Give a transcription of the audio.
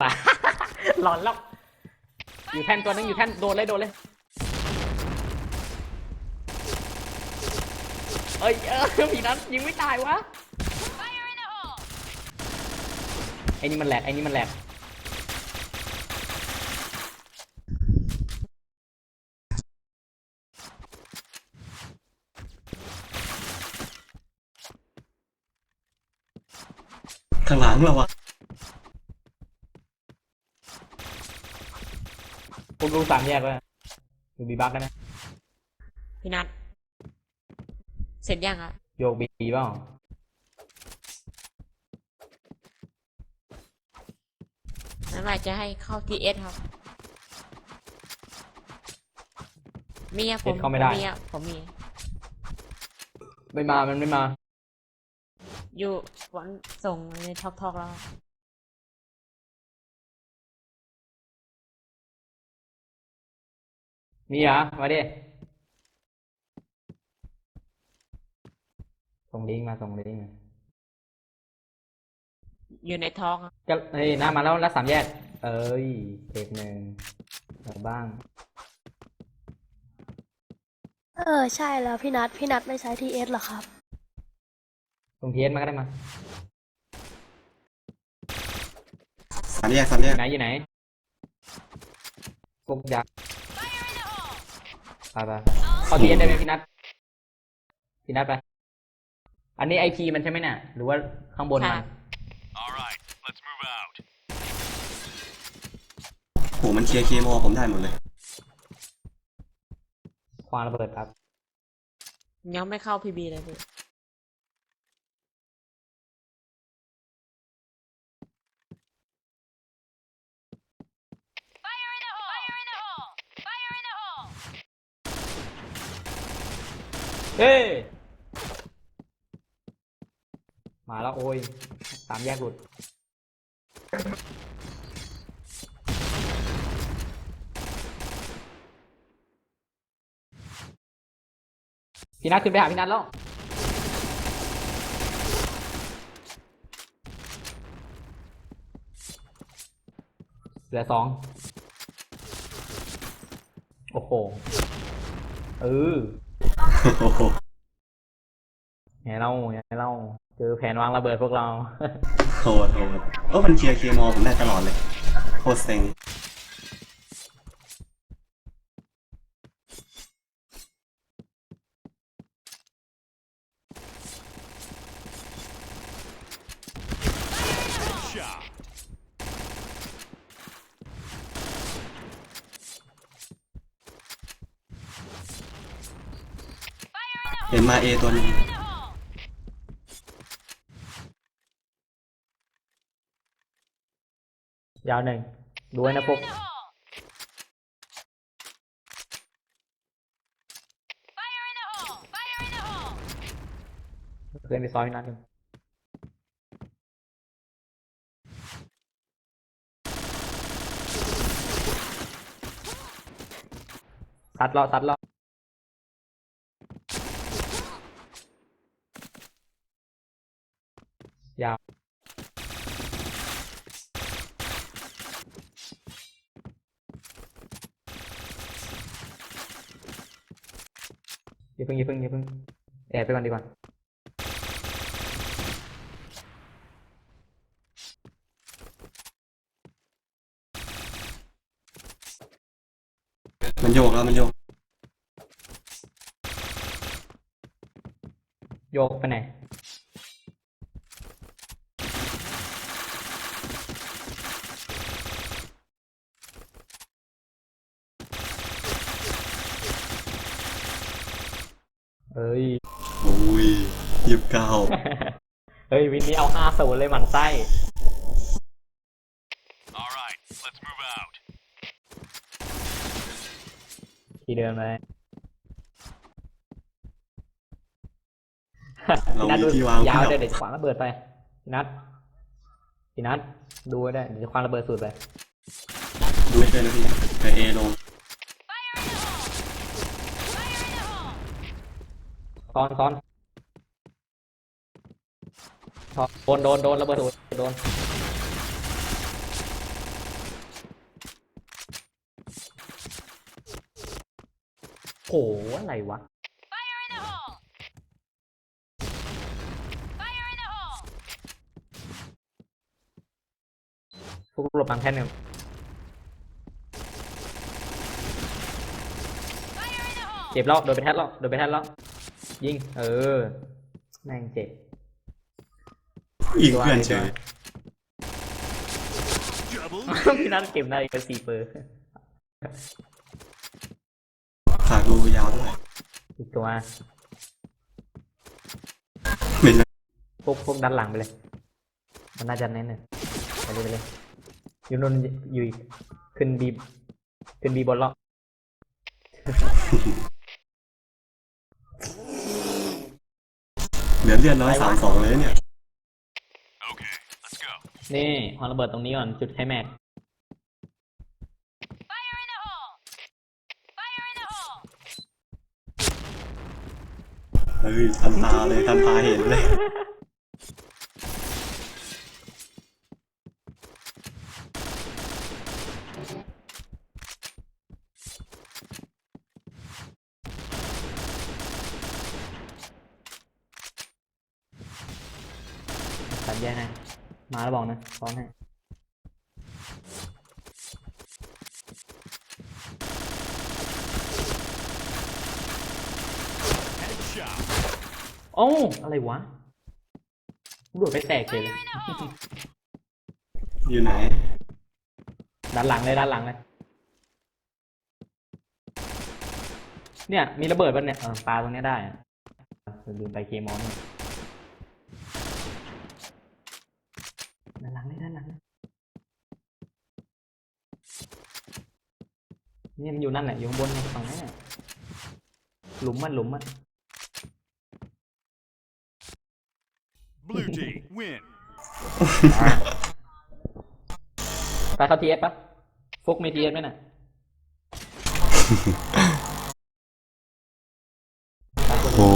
ปหลอนแล้วอยู่แท่นตัวนึงอยู่แท่นโดนเลยโดนเลยเอ้ยเออผีนั้นยิงไม่ตายวะไอ้นี่มันแหลกไอ้นี่มันแหลกข้างหลังเราอะ ผมดูสามแยกเลยดูบีบักกันนะพี่นัทเสร็จยังอะโยกบีเปล่านั้นว่าจะให้เข้าทีเอสครับ มีอะผมผมมีอะผมมี ไม่มามันไม่มาอยู่วันส่งในท็อกทอกแล้ว มีเหรอ มาดิ ส่งลิงก์มา ส่งลิงก์มาอยู่ในท้องอะก็เฮ้ยหน้ามาแล้วแล้วสามแยก เอ้ยเทปหนึ่งเอาบ้าง เออ ใช่แล้วพี่นัทพี่นัทไม่ใช้ทีเอสหรอครับตรงเทียนมาก็ได้มา สามแยกสามแยอกยู่ไหนอยู่ไหนกุกยักษ์ ไปไปเข้าเทียนได้ไหมพี่นัทพี่นัทไป อันนี้ไอพีมันใช่ไหมเนี่ย หรือว่าข้างบนมัน All right, let's move out. โหมันเคลียร์เคมอผมได้หมดเลย ควางระเบิดครับยังไม่เข้าพีบีเลยพี่ เฮ้มาแล้วโอ้ยสามแยกหลุด พี่นัทขึ้นไปหาพี่นัทแล้ว เหลือสอง โอ้โห เออ ไงเล่าไงเล่าคือแผนวางระเบิดพวกเรา โหดโหดเออมันเคลียร์เคมอผมได้ตลอดเลยโคตรเซ็ง เห็นมาเอตัวนึงยาวหนึ่งดูไว้นะพวกเพื่อนไปซอยนัดหนึ่งตัดเราตัดเรา ยาวอย่าเพิ่งอย่าเพิ่งอย่าเพิ่งแอบไปก่อนดีกว่ามันโยกแล้วมันโยก โยกไปไหน เอ้ย โอ้ยยิบเก้าเฮ้ย วินนี้เอาห้าศูนย์เลยหมันไส้ All right, let's move out. ทีเดิมเลยเราพี่นัทมีดูที่วางยาวเพีเดี๋ยยวบเดี๋ยวจะขวางระเบิดไปพี่นัทพี่นัทดูไว้ได้เดี๋ยวจะขวางระเบิดสูตรไป ดูให้เป็นนะพี่แต่เอลง ซ้อนซ้อน โดนโดนโดนระเบิดโดนโหอะไรวะพวกหลบบังแค่หนึ่งเจ็บแล้โดนไปแทดแล้โดนไปแทดแล้ยิง เออ แม่งเจ็บ อีกเพื่อนเฉย Double พี่นัทเก็บได้กับสี่เปอร์ฝากดูยาวด้วยอีกตัวเป็นไรพวกพวกด้านหลังไปเลย มันน่าจะเน้นหนึ่งไปเลยไปเลยอยูนนท์อยู่อีกขึ้นบีขึ้นบีบนแล้วเหลือเลือดร้อยสามสองเลยเนี่ย Okay, let's go. นี่วางระเบิดตรงนี้ก่อนจุดไฮแม็กเฮ้ยทันตาเลยทันตาเห็นเลยตัดแยกให้ มาแล้วบอกนะพร้อมให้ Headshot. โอ้าอะไรวะโดดไปแตกเลย อยู่ไหน ด้านหลังเลยด้านหลังเลย เนี่ย มีระเบิดป่ะเนี่ยเออปลาตรงเนี้ยได้อะเออลืมไปเคมอนเนี่ยด้านหลังเลยด้านหลังเลยเนี่ยมันอยู่นั่นแหละอยู่ข้างบนเนี่ยฝั่งนั้นน่ะหลุมมันหลุมมัน Blue team win. ไปเข้าทีเอฟปะฟุกมีทีเอฟไหมน่ะโอ้